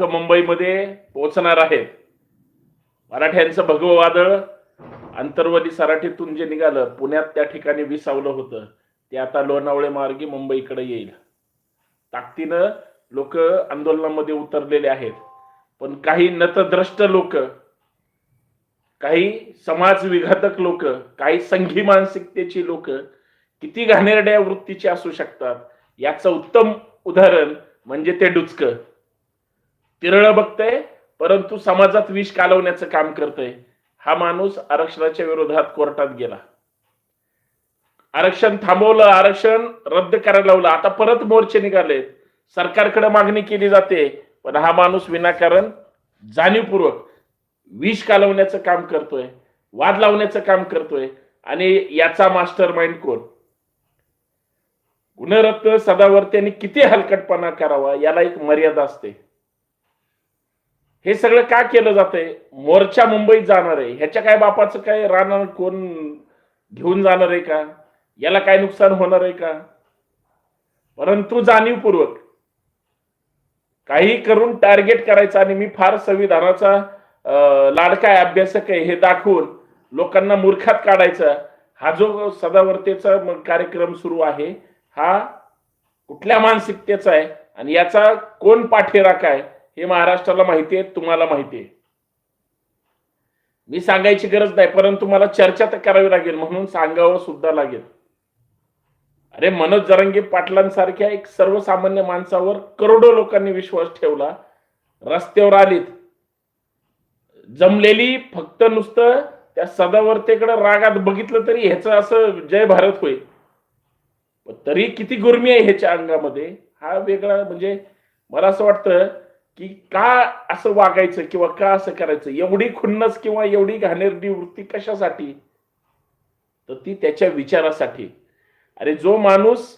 लोक मुंबईमध्ये पोहोचणार आहेत. मराठ्यांचं भगव वादळ अंतर्वली सराठीतून जे निघालं पुण्यात त्या ठिकाणी विसावलं होतं ते आता लोणावळे मार्गे मुंबईकडे येईल. ताकदीनं लोक आंदोलनामध्ये उतरलेले आहेत. पण काही नतद्रष्ट लोक काही समाज विघातक लोक काही संघी मानसिकतेची लोक किती घाणेरड्या वृत्तीची असू शकतात? याचं उत्तम उदाहरण म्हणजे ते डुचक. तिरळ बघतय परंतु समाजात विष कालवण्याचं काम करतोय. हा माणूस आरक्षणाच्या विरोधात कोर्टात गेला. आरक्षण थांबवलं आरक्षण रद्द करायला लावलं. आता परत मोर्चे निघाले सरकारकडे मागणी केली जाते पण हा माणूस विनाकारण जाणीवपूर्वक विष कालवण्याचं काम करतोय वाद लावण्याचं काम करतोय आणि याचा मास्टर माइंड कोण? गुणरत्न सदावर्त्यांनी किती हलकटपणा करावा याला एक मर्यादा असते. हे सगळं का केलं जातंय? मोर्चा मुंबईत जाणार आहे. ह्याच्या काय बापाचं काय राहणार? कोण घेऊन जाणार आहे का? याला काय नुकसान होणार आहे का? परंतु जाणीवपूर्वक काही करून टार्गेट करायचं आणि मी फार संविधानाचा लाडका आहे, अभ्यासक आहे हे दाखवून लोकांना मूर्खात काढायचा. हा जो सदावर्तेचा कार्यक्रम सुरू आहे हा कुठल्या मानसिकतेचा आहे आणि याचा कोण पाठीराख आहे? हे महाराष्ट्राला माहिती आहे तुम्हाला माहिती आहे. मी सांगायची गरज नाही परंतु मला चर्चा तर करावी लागेल म्हणून सांगावं सुद्धा लागेल. अरे मनोज जरंगी पाटलांसारख्या एक सर्वसामान्य माणसावर करोडो लोकांनी विश्वास ठेवला रस्त्यावर आलीत. जमलेली फक्त नुसतं त्या सदावर्तेकडे रागात बघितलं तरी ह्याचं असं जय भारत होईल. पण तरी किती गुर्मी आहे ह्याच्या अंगामध्ये हा वेगळा म्हणजे मला असं वाटतं की का असं वागायचं किंवा का असं करायचं? एवढी खुन्नस किंवा एवढी घाणेरडी वृत्ती कशासाठी? तर ती त्याच्या विचारासाठी. अरे जो माणूस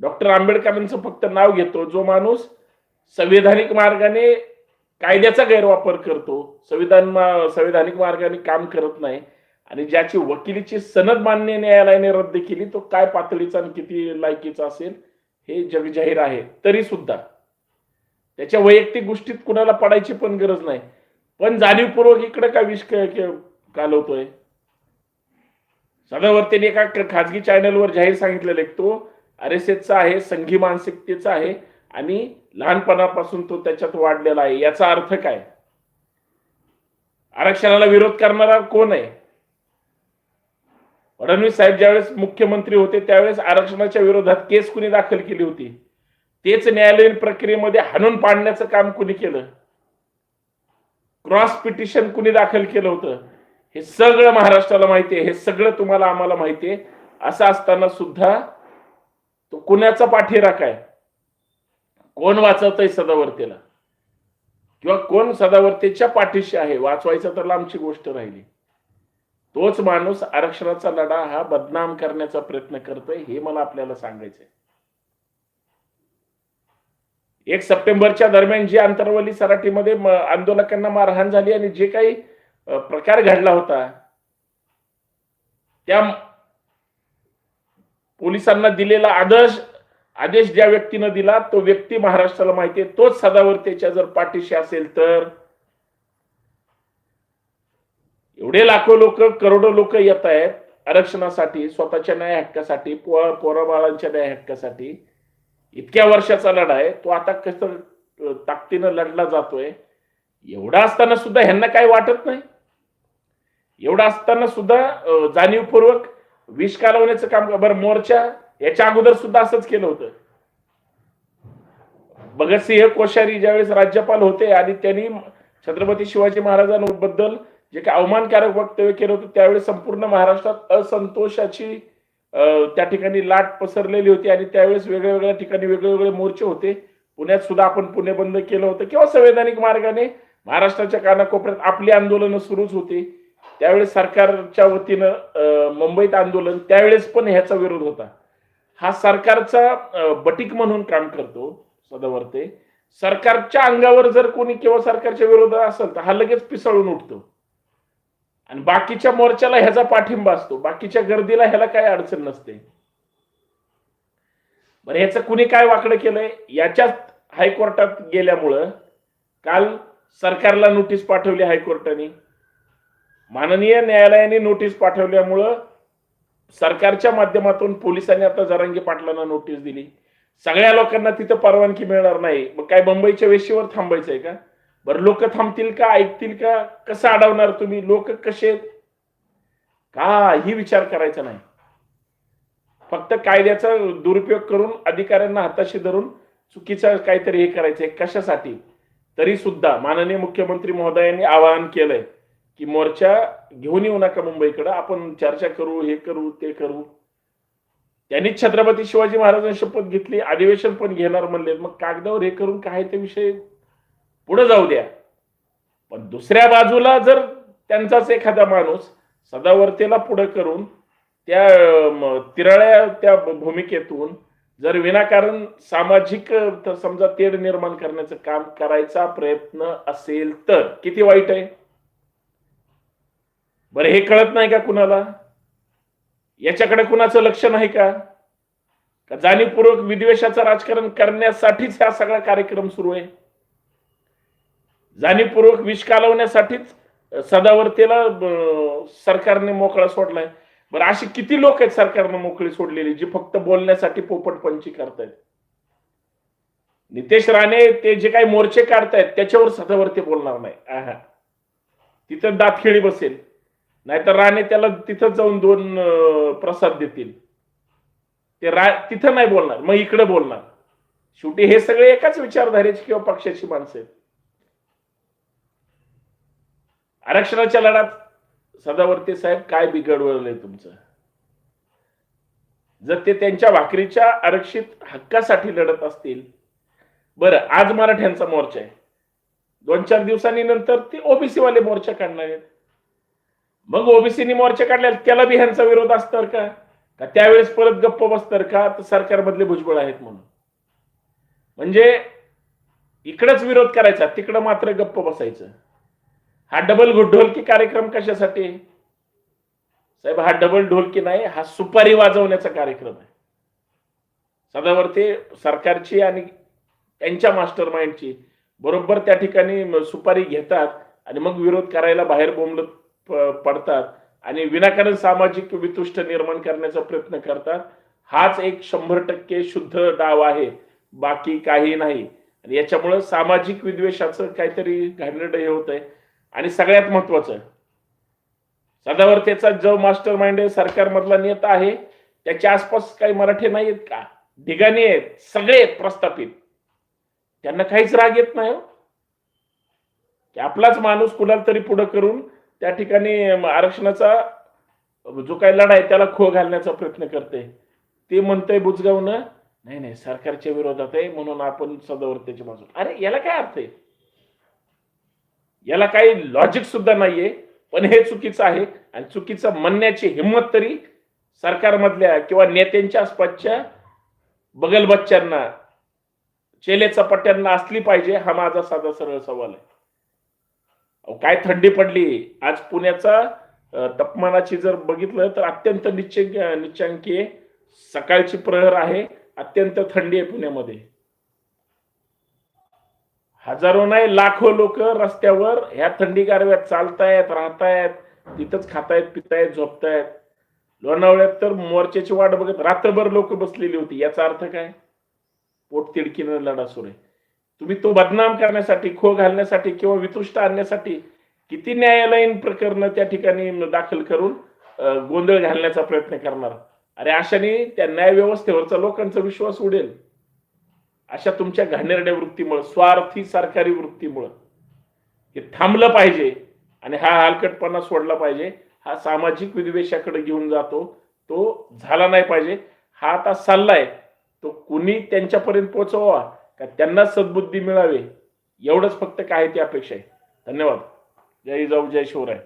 डॉक्टर आंबेडकरांचं फक्त नाव घेतो जो माणूस संविधानिक मार्गाने कायद्याचा गैरवापर करतो संविधान मा- संविधानिक मार्गाने काम करत नाही आणि ज्याची वकिलीची सनद मान्य न्यायालयाने रद्द केली तो काय पातळीचा आणि किती लायकीचा असेल हे जगजाहीर आहे. तरी सुद्धा त्याच्या वैयक्तिक गोष्टीत कुणाला पडायची पण गरज नाही. पण जाणीवपूर्वक इकडे का विष कालवतोय. सदावर्तीने एका खाजगी चॅनलवर जाहीर सांगितलेलं आहे तो. आर एस एसचा आहे संघी मानसिकतेचा आहे आणि लहानपणापासून तो त्याच्यात वाढलेला आहे. याचा अर्थ काय? आरक्षणाला विरोध करणारा कोण आहे? फडणवीस साहेब ज्यावेळेस मुख्यमंत्री होते त्यावेळेस आरक्षणाच्या विरोधात केस कुणी दाखल केली होती? तेच न्यायालयीन प्रक्रियेमध्ये हाणून पाडण्याचं काम कुणी केलं? क्रॉस पिटिशन कुणी दाखल केलं होतं? हे सगळं महाराष्ट्राला माहिती आहे हे सगळं तुम्हाला आम्हाला माहिती आहे. असं असताना सुद्धा तो कुणाचा पाठीरा काय? कोण वाचवतंय सदावर्तेला? किंवा कोण सदावर्तेच्या पाठीशी आहे? वाचवायचं तर लांबची गोष्ट राहिली. तोच माणूस आरक्षणाचा लढा हा बदनाम करण्याचा प्रयत्न करतोय हे मला आपल्याला सांगायचंय. एक सप्टेंबरच्या दरम्यान जी आंतरवली सराटीमध्ये आंदोलकांना मारहाण झाली आणि जे काही प्रकार घडला होता त्या पोलिसांना दिलेला आदर्श आदेश ज्या व्यक्तीनं दिला तो व्यक्ती महाराष्ट्राला माहिती आहे तोच सदावर्तेच्या जर पाठीशी असेल तर एवढे लाखो लोक करोडो लोक येत आहेत आरक्षणासाठी स्वतःच्या न्याय हक्कासाठी पो- पोराबाळांच्या न्याय हक्कासाठी इतक्या वर्षाचा लढा आहे तो आता कसं ताकदीनं लढला जातोय एवढा असताना सुद्धा ह्यांना काही वाटत नाही? एवढा असताना सुद्धा जाणीवपूर्वक विष कालवण्याचं काम बरं मोर्चा याच्या अगोदर सुद्धा असंच केलं होतं. भगतसिंह कोश्यारी ज्यावेळेस राज्यपाल होते आणि त्यांनी छत्रपती शिवाजी महाराजांबद्दल जे काही अवमानकारक वक्तव्य केलं होतं त्यावेळेस संपूर्ण महाराष्ट्रात असंतोषाची त्या ठिकाणी लाट पसरलेली होती आणि त्यावेळेस वेगळ्या वेगळ्या ठिकाणी वेगळे वेगळे मोर्चे होते. पुण्यात सुद्धा आपण पुणे बंद केलं होतं. किंवा संवैधानिक मार्गाने महाराष्ट्राच्या कानाकोपऱ्यात आपली आंदोलनं सुरूच होती. त्यावेळेस सरकारच्या वतीनं मुंबईत आंदोलन त्यावेळेस पण ह्याचा विरोध होता. हा सरकारचा बटीक म्हणून काम करतो सदावर्ते. सरकारच्या अंगावर जर कोणी किंवा सरकारच्या विरोधात असेल तर हा लगेच पिसळून उठतो. आणि बाकीच्या मोर्चाला ह्याचा पाठिंबा असतो. बाकीच्या गर्दीला ह्याला काही अडचण नसते. बरं ह्याचं कुणी काय वाकडं केलंय? याच्यात हायकोर्टात गेल्यामुळं काल सरकारला नोटीस पाठवली हायकोर्टाने. माननीय न्यायालयाने नोटीस पाठवल्यामुळं सरकारच्या माध्यमातून पोलिसांनी आता जरांगी पाटलांना नोटीस दिली. सगळ्या लोकांना तिथं परवानगी मिळणार नाही. मग काय मुंबईच्या वेशीवर थांबायचंय का? बरं लोक थांबतील का ऐकतील का कसं अडवणार तुम्ही लोक कसे का काही विचार करायचा नाही. फक्त कायद्याचा दुरुपयोग करून अधिकाऱ्यांना हाताशी धरून चुकीचं काहीतरी हे करायचंय कशासाठी? तरी सुद्धा माननीय मुख्यमंत्री महोदयांनी आवाहन केलंय की मोर्चा घेऊन येऊ नका मुंबईकडे आपण चर्चा करू हे करू ते करू. त्यांनी छत्रपती शिवाजी महाराजांनी शपथ घेतली अधिवेशन पण घेणार म्हणले मग कागदावर हे करून काय ते विषय? पुढे जाऊ द्या. पण दुसऱ्या बाजूला जर त्यांचाच एखादा माणूस सदावर्तेला पुढे करून त्या तिराळ्या त्या भूमिकेतून जर विनाकारण सामाजिक समजा तेढ निर्माण करण्याचं काम करायचा प्रयत्न असेल तर किती वाईट आहे? बरं हे कळत नाही का कुणाला? याच्याकडे कुणाचं लक्ष नाही का? का जाणीवपूर्वक विद्वेषाचं राजकारण करण्यासाठीच हा सगळा कार्यक्रम सुरू आहे? जाणीवपूर्वक विष कालवण्यासाठीच सदावर्तीला सरकारने मोकळा सोडलाय. बरं अशी किती लोक आहेत सरकारनं मोकळी सोडलेली जी फक्त बोलण्यासाठी पोपटपंची करतायत? नितेश राणे ते जे काही मोर्चे काढतायत त्याच्यावर सदावरती बोलणार नाही. तिथं दातखिळी बसेल. नाहीतर राणे त्याला तिथं जाऊन दोन प्रसाद देतील. ते रा तिथं नाही बोलणार मग इकडे बोलणार. शेवटी हे सगळे एकाच विचारधारेचे किंवा पक्षाची माणसं आहेत. आरक्षणाच्या लढ्यात सदावर्ते साहेब काय बिघडवलंय तुमचं? जर ते त्यांच्या भाकरीच्या आरक्षित हक्कासाठी लढत असतील बरं आज मराठ्यांचा मोर्चा आहे. दोन चार दिवसांनी नंतर ते ओबीसी वाले मोर्चा काढणार आहेत. मग ओबीसीनी मोर्चा काढल्या त्याला बी ह्यांचा विरोध असतर का? का त्यावेळेस परत गप्प बसतर का? तर सरकारमधले भुजबळ आहेत म्हणून. म्हणजे इकडंच विरोध करायचा तिकडं मात्र गप्प बसायचं. हा डबल ढोलकी कार्यक्रम कशासाठी? साहेब हा डबल ढोलकी नाही हा सुपारी वाजवण्याचा कार्यक्रम आहे. सदावरती सरकारची आणि त्यांच्या मास्टर माइंडची बरोबर त्या ठिकाणी सुपारी घेतात आणि मग विरोध करायला बाहेर बोंबलत पडतात आणि विनाकारण सामाजिक वितुष्ट निर्माण करण्याचा प्रयत्न करतात. हाच एक शंभर टक्के शुद्ध डाव आहे. बाकी काही नाही. आणि याच्यामुळं सामाजिक विद्वेषाचं काहीतरी घाणेरडं हे होत आहे आणि सगळ्यात महत्वाचं सदावर्तेचा जो मास्टर माइंड आहे सरकारमधला नेता आहे त्याच्या आसपास काही मराठी नाही आहेत का? ढिगाणी आहेत सगळे प्रस्थापित. त्यांना काहीच राग येत नाही हो. की आपलाच माणूस कुणाला तरी पुढे करून त्या ठिकाणी आरक्षणाचा जो काही लढा आहे त्याला खो घालण्याचा प्रयत्न करते ते म्हणतंय बुजगावनं नाही नाही सरकारच्या विरोधात आहे म्हणून आपण सदावर्तेच्या बाजू अरे याला काय अर्थ आहे? याला काही लॉजिक सुद्धा नाहीये पण हे चुकीचं आहे आणि चुकीचं म्हणण्याची हिंमत तरी सरकारमधल्या किंवा नेत्यांच्या आसपासच्या बगलबच्च्यांना चेले चपाट्यांना असली पाहिजे हा माझा साधा सरळ सवाल आहे. अहो, काय थंडी पडली? आज पुण्याचा तापमानाची जर बघितलं तर अत्यंत निश्चय निश्चांकी सकाळची प्रहर आहे अत्यंत थंडी आहे पुण्यामध्ये. हजारो नाही लाखो लोक रस्त्यावर ह्या थंडी गारव्यात चालतायत राहतायत तिथंच खातायत पितायत झोपतायत. लोणावळ्यात तर मोर्चाची वाट बघत रात्रभर लोक बसलेली होती. याचा अर्थ काय? पोट तिडकीनं लढा सुरू आहे. तुम्ही तो बदनाम करण्यासाठी खो घालण्यासाठी किंवा वितुष्ट आणण्यासाठी किती न्यायालयीन प्रकरण त्या ठिकाणी दाखल करून गोंधळ घालण्याचा प्रयत्न करणार? अरे अशाने त्या न्याय व्यवस्थेवरचा लोकांचा विश्वास उडेल. अशा तुमच्या घाणेरड्या वृत्तीमुळं स्वार्थी सरकारी वृत्तीमुळं हे थांबलं पाहिजे आणि हा हलकटपणा सोडला पाहिजे. हा सामाजिक विद्वेषाकडे घेऊन जातो तो झाला नाही पाहिजे. हा आता चाललाय. तो कुणी त्यांच्यापर्यंत पोहोचवा का त्यांना सद्बुद्धी मिळावी? एवढंच फक्त काय ती अपेक्षा आहे. धन्यवाद. जय जाऊ जय शिवराय.